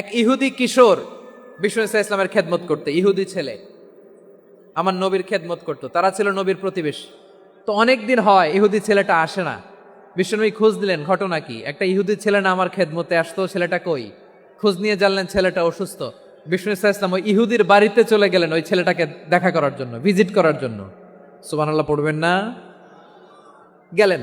এক ইহুদি কিশোর বিষ্ণু ইসা ইসলামের খেদমত করতে, ইহুদি ছেলে। আমার নবীর খেদমত করতো, তারা ছিল নবীর প্রতিবেশী। তো অনেক দিন হয় ইহুদি ছেলেটা আসে না। বিষ্ণুনবী খোঁজ দিলেন ঘটনা কি? একটা ইহুদি ছেলে না আমার খেদমতে আসতো, ছেলেটা কই? খোঁজ নিয়ে জানলেন ছেলেটা অসুস্থ। বিষ্ণু ইসা ইসলাম ওই ইহুদির বাড়িতে চলে গেলেন ওই ছেলেটাকে দেখা করার জন্য, ভিজিট করার জন্য। সুবান আল্লাহ পড়বেন না? গেলেন।